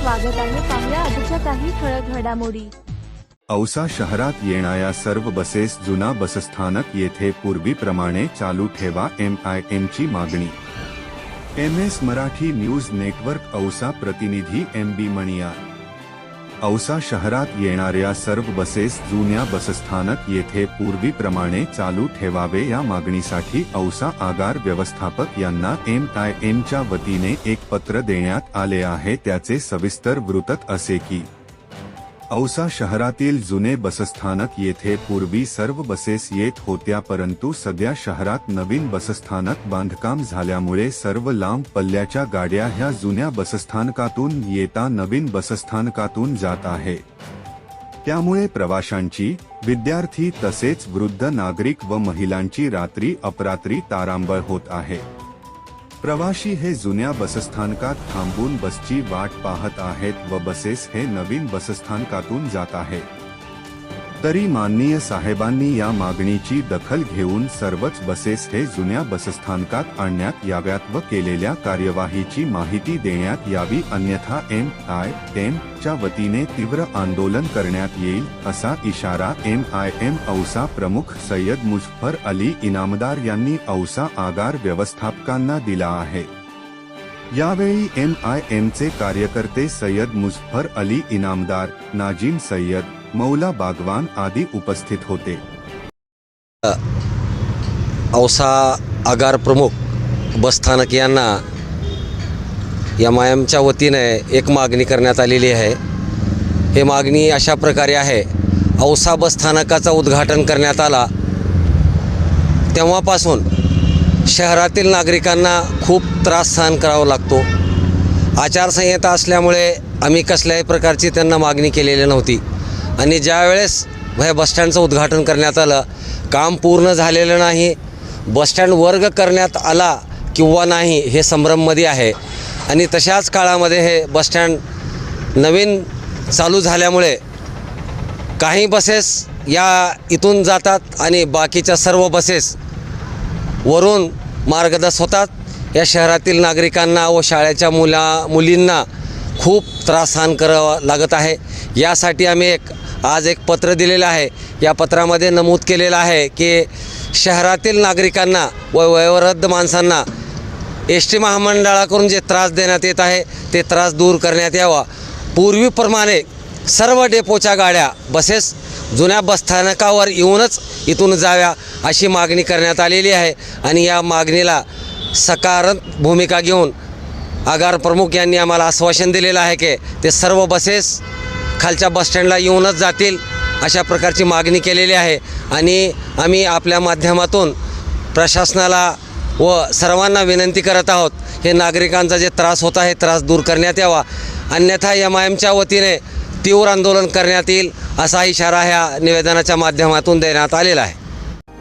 स्वागत आहे पाहुया आजच्या काही ठळक घडामोडी. औसा शहरात येणाऱ्या सर्व बसेस जुना बसस्थानक येथे पूर्वीप्रमाणे चालू ठेवा एम आय एम ची मागणी. M S Marathi news network Ausa प्रतिनिधी एम बी मणिया औसा शहरात येणाऱ्या सर्व बसेस जुन्या बसस्थानक येथे पूर्वीप्रमाणे चालू ठेवावे या मागणीसाठी औसा आगार व्यवस्थापक यांना एम आय एमच्या वतीने एक पत्र देण्यात आले आहे. त्याचे सविस्तर वृत्त असे की औसा शहरातील जुने बसस्थानक येथे पूर्वी सर्व बसेस येत होत्या, परंतु सध्या शहरात नवीन बसस्थानक बांधकाम झाल्यामुळे सर्व लांब पल्ल्याच्या गाड्या ह्या जुन्या बसस्थानकातून येता नवीन बसस्थानकातून जात आहे. त्यामुळे प्रवाशांची, विद्यार्थी तसेच वृद्ध नागरिक व महिलांची रात्री अपरात्री तारांबळ होत आहे. प्रवाशी हे जुन्या बसस्थानकात थांबून बसची वाट पाहत आहेत व बसेस हे नवीन बसस्थानकातून जात आहेत. तरी माननीय साहेबांनी या मागणीची दखल घेऊन सर्वच बसेस हे जुन्या बसस्थानकात आणण्यात याव्यात व केलेल्या कार्यवाहीची माहिती देण्यात यावी अन्यथा एम आय एम च्या वतीने तीव्र आंदोलन करण्यात येईल असा इशारा एम आय एम औसा प्रमुख सय्यद मुझफर अली इनामदार यांनी औसा आगार व्यवस्थापकांना दिला आहे. यावेळी एम आय एमचे कार्यकर्ते सय्यद मुझफर अली इनामदार नाजीम सय्यद मौला बागवान आदी उपस्थित होते. औसा आगार प्रमुख बसस्थानक यांना एम आय एमच्या वतीने एक मागणी करण्यात आलेली आहे. हे मागणी अशा प्रकारे आहे. औसा बसस्थानकाचं उद्घाटन करण्यात आला. तेव्हापासून शहरातील नागरिकांना खूप त्रास सहन करावा लागतो. आचारसंहिता असल्यामुळे आम्ही कसल्याही प्रकारची त्यांना मागणी केलेली नव्हती. आणि ज्यावेळेस ह्या बसस्टँडचं उद्घाटन करण्यात आलं काम पूर्ण झालेलं नाही बसस्टँड वर्ग करण्यात आला किंवा नाही हे संभ्रममध्ये आहे. आणि तशाच काळामध्ये हे बसस्टँड नवीन चालू झाल्यामुळे काही बसेस या इथून जातात आणि बाकीच्या सर्व बसेस वरून मार्गदर्श होतात. या शहरातील नागरिकांना व शाळेच्या मुला मुलींना खूप त्रास सहन करावा लागत आहे. यासाठी आम्ही एक आज एक पत्र दिलेलं आहे. या पत्रामध्ये नमूद केलेलं आहे की शहरातील नागरिकांना व वयोवृद्ध माणसांना एस टी महामंडळाकडून जे त्रास देण्यात येत आहे ते त्रास दूर करण्यात यावा. पूर्वीप्रमाणे सर्व डेपोच्या गाड्या बसेस जुन्या बसस्थानकावर येऊनच इथून जाव्या. अशी मागणी करण्यात आलेली आहे. आणि या मागणीला सकारात्मक भूमिका घेऊन आगार प्रमुख यांनी आम्हाला आश्वासन दिलेलं आहे की ते सर्व बसेस खालच्या बसस्टँडला येऊनच जातील अशा प्रकारची मागणी केलेली आहे. आणि आम्ही आपल्या माध्यमातून प्रशासनाला व सर्वांना विनंती करत आहोत हे नागरिकांचा जे त्रास होत आहे त्रास दूर करण्यात यावा. अन्यथा एम आय एमच्या वतीने तीव्र आंदोलन करण्यात येईल असा इशारा ह्या निवेदनाच्या माध्यमातून देण्यात आलेला आहे.